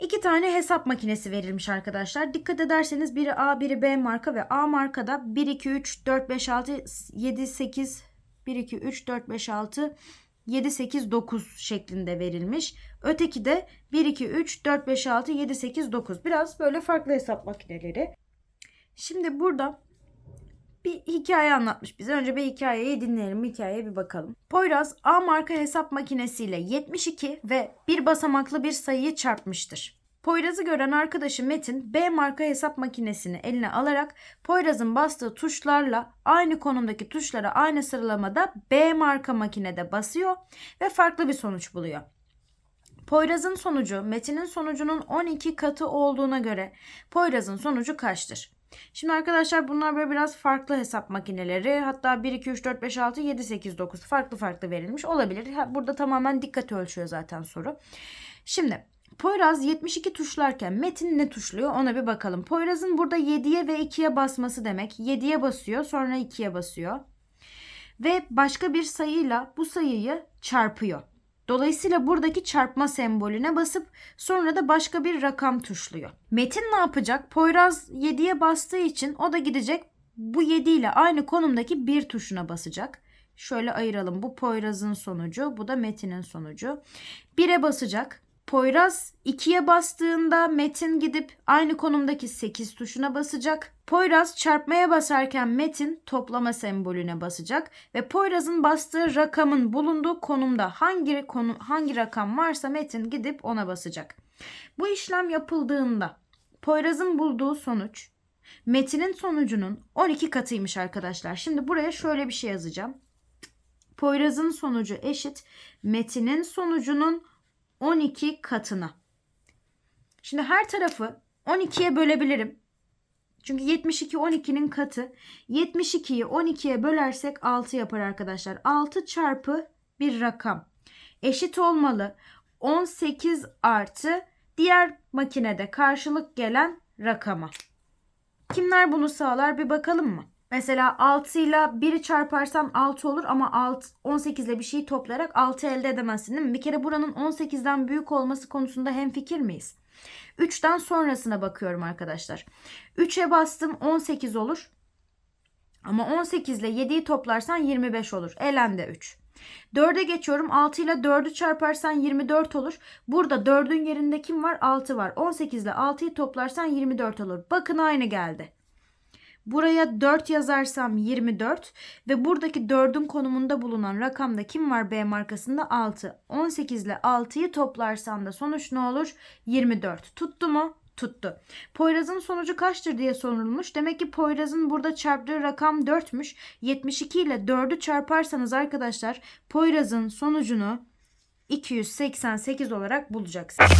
İki tane hesap makinesi verilmiş arkadaşlar. Dikkat ederseniz biri A biri B marka ve A markada 1 2 3 4 5 6 7 8 1 2 3 4 5 6 7 8 9 şeklinde verilmiş. Öteki de 1 2 3 4 5 6 7 8 9. Biraz böyle farklı hesap makineleri. Şimdi burada bir hikaye anlatmış bize. Önce bir hikayeyi dinleyelim. Hikayeye bir bakalım. Poyraz A marka hesap makinesiyle 72 ve bir basamaklı bir sayıyı çarpmıştır. Poyraz'ı gören arkadaşı Metin B marka hesap makinesini eline alarak Poyraz'ın bastığı tuşlarla aynı konumdaki tuşlara aynı sıralamada B marka makinede basıyor ve farklı bir sonuç buluyor. Poyraz'ın sonucu Metin'in sonucunun 12 katı olduğuna göre Poyraz'ın sonucu kaçtır? Şimdi arkadaşlar bunlar böyle biraz farklı hesap makineleri. Hatta 1, 2, 3, 4, 5, 6, 7, 8, 9 farklı farklı verilmiş olabilir. Burada tamamen dikkat ölçüyor zaten soru. Şimdi Poyraz 72 tuşlarken Metin ne tuşluyor ona bir bakalım. Poyraz'ın burada 7'ye ve 2'ye basması demek. 7'ye basıyor sonra 2'ye basıyor. Ve başka bir sayıyla bu sayıyı çarpıyor. Dolayısıyla buradaki çarpma sembolüne basıp sonra da başka bir rakam tuşluyor. Metin ne yapacak? Poyraz 7'ye bastığı için o da gidecek bu 7 ile aynı konumdaki bir tuşuna basacak. Şöyle ayıralım. Bu Poyraz'ın sonucu, bu da Metin'in sonucu. 1'e basacak. Poyraz 2'ye bastığında Metin gidip aynı konumdaki 8 tuşuna basacak. Poyraz çarpmaya basarken Metin toplama sembolüne basacak ve Poyraz'ın bastığı rakamın bulunduğu konumda hangi konu hangi rakam varsa Metin gidip ona basacak. Bu işlem yapıldığında Poyraz'ın bulduğu sonuç Metin'in sonucunun 12 katıymış arkadaşlar. Şimdi buraya şöyle bir şey yazacağım. Poyraz'ın sonucu eşit Metin'in sonucunun 12 katına. Şimdi her tarafı 12'ye bölebilirim. Çünkü 72 12'nin katı. 72'yi 12'ye bölersek 6 yapar arkadaşlar. 6 çarpı bir rakam. Eşit olmalı. 18 artı diğer makinede karşılık gelen rakama. Kimler bunu sağlar bir bakalım mı? Mesela 6 ile 1'i çarparsan 6 olur ama 6, 18 ile bir şeyi toplayarak 6 elde edemezsin değil mi? Bir kere buranın 18'den büyük olması konusunda hemfikir miyiz? 3'ten sonrasına bakıyorum arkadaşlar. 3'e bastım 18 olur. Ama 18 ile 7'yi toplarsan 25 olur. Elende 3. 4'e geçiyorum. 6 ile 4'ü çarparsan 24 olur. Burada 4'ün yerinde kim var? 6 var. 18 ile 6'yı toplarsan 24 olur. Bakın aynı geldi. Buraya 4 yazarsam 24 ve buradaki 4'ün konumunda bulunan rakamda kim var B markasında? 6. 18 ile 6'yı toplarsan da sonuç ne olur? 24. Tuttu mu? Tuttu. Poyraz'ın sonucu kaçtır diye sorulmuş. Demek ki Poyraz'ın burada çarptığı rakam 4'müş. 72 ile 4'ü çarparsanız arkadaşlar Poyraz'ın sonucunu 288 olarak bulacaksınız.